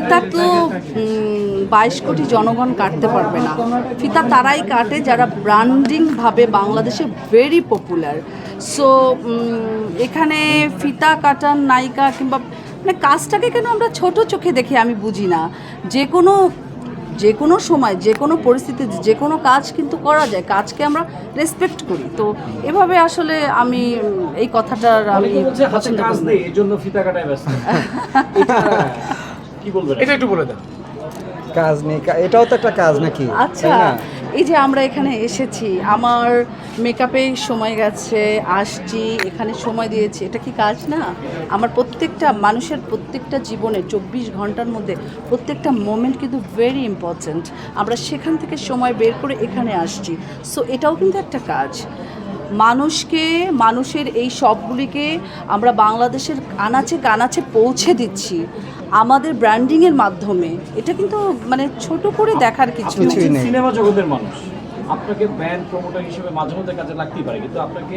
ফিতা তো বাইশ কোটি জনগণ কাটতে পারবে না। ফিতা তারাই কাটে যারা ব্র্যান্ডিংভাবে বাংলাদেশে ভেরি পপুলার সো এখানে ফিতা কাটার নায়িকা কিংবা মানে কাজটাকে কেন আমরা ছোট চোখে দেখি আমি বুঝি না। যে কোনো যে কোনো সময় যে কোনো পরিস্থিতিতে যে কোনো কাজ কিন্তু করা যায়। কাজকে আমরা রেসপেক্ট করি। তো এভাবে আসলে আমি এই কথাটার আমি পছন্দ করি কি বলবেন? এটা একটু বলে দাও কাজ নেই এটাও তো একটা কাজ নাকি? আচ্ছা এই যে আমরা এখানে এসেছি আমার মেকআপে সময় গেছে আসছি এখানে সময় দিয়েছি এটা কি কাজ না? আমার প্রত্যেকটা মানুষের প্রত্যেকটা জীবনে চব্বিশ ঘণ্টার মধ্যে প্রত্যেকটা মোমেন্ট কিন্তু ভেরি ইম্পর্ট্যান্ট আমরা সেখান থেকে সময় বের করে এখানে আসছি। সো এটাও কিন্তু একটা কাজ। মানুষকে মানুষের এই সবগুলিকে আমরা বাংলাদেশের আনাচে কানাচে পৌঁছে দিচ্ছি। আমাদের ব্র্যান্ডিংয়ের মাধ্যমে এটা কিন্তু মানে ছোট করে দেখার কিছু নেই। সিনেমা জগতের মানুষ। আপনাকে ব্যান্ড প্রমোটার হিসেবে মাঝে মধ্যে কাজে লাগতেই পারে কিন্তু আপনাকে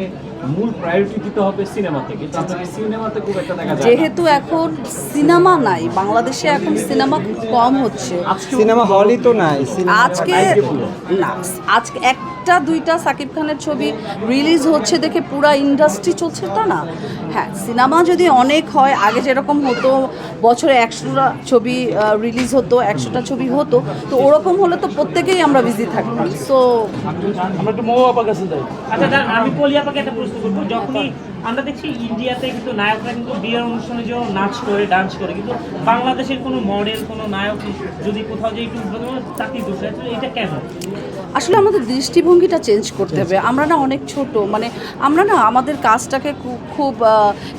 মূল প্রায়োরিটি দিতে হবে সিনেমাতে কিন্তু আপনাকে সিনেমাতে খুব একটা দেখা যায় যেহেতু এখন সিনেমা নাই বাংলাদেশে এখন সিনেমা খুব কম হচ্ছে। সিনেমা হলই তো নাই আজকে না আজকে একটা দুইটা সাকিব খানের ছবি রিলিজ হচ্ছে দেখে পুরা ইন্ডাস্ট্রি চলছে তা না? হ্যাঁ সিনেমা যদি অনেক হয় আগে যেরকম হতো বছরে একশোটা ছবি রিলিজ হতো একশোটা ছবি হতো তো ওরকম হলে তো প্রত্যেকেই আমরা বিজি থাকতাম। সো আমরা একটু মৌ আপার কাছে যাই আচ্ছা দাঁড়ান, আমি পলি আপাকে একটা প্রশ্ন করব। যখনই আমরা দেখছি ইন্ডিয়াতে কিন্তু নায়করা কিন্তু বিয়ের অনুষ্ঠানে যে নাচ করে ডান্স করে। কিন্তু বাংলাদেশের কোনো মডেল কোনো নায়ক যদি কোথাও যে একটু তাকেই দোষ? এটা কেন? আসলে আমাদের দৃষ্টিভঙ্গিটা চেঞ্জ করতে হবে। আমরা না অনেক ছোট মানে আমরা না আমাদের কাজটাকে খুব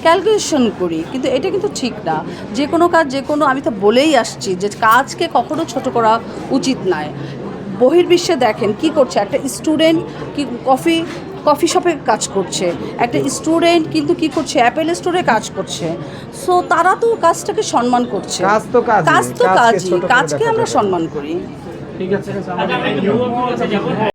ক্যালকুলেশন করি। কিন্তু এটা কিন্তু ঠিক না। যে কোনো কাজ যে কোনো আমি তো বলেই আসছি যে কাজকে কখনো ছোট করা উচিত নয়। বহির্বিশ্বে দেখেন কি করছে। একটা স্টুডেন্ট কি কফি কফি শপে কাজ করছে। একটা স্টুডেন্ট কিন্তু কি করছে? অ্যাপেল স্টোরে কাজ করছে। সো তারা তো কাজটাকে সম্মান করছে। কাজ তো কাজ কাজ তো কাজই কাজকে আমরা সম্মান করি। ঠিক আছে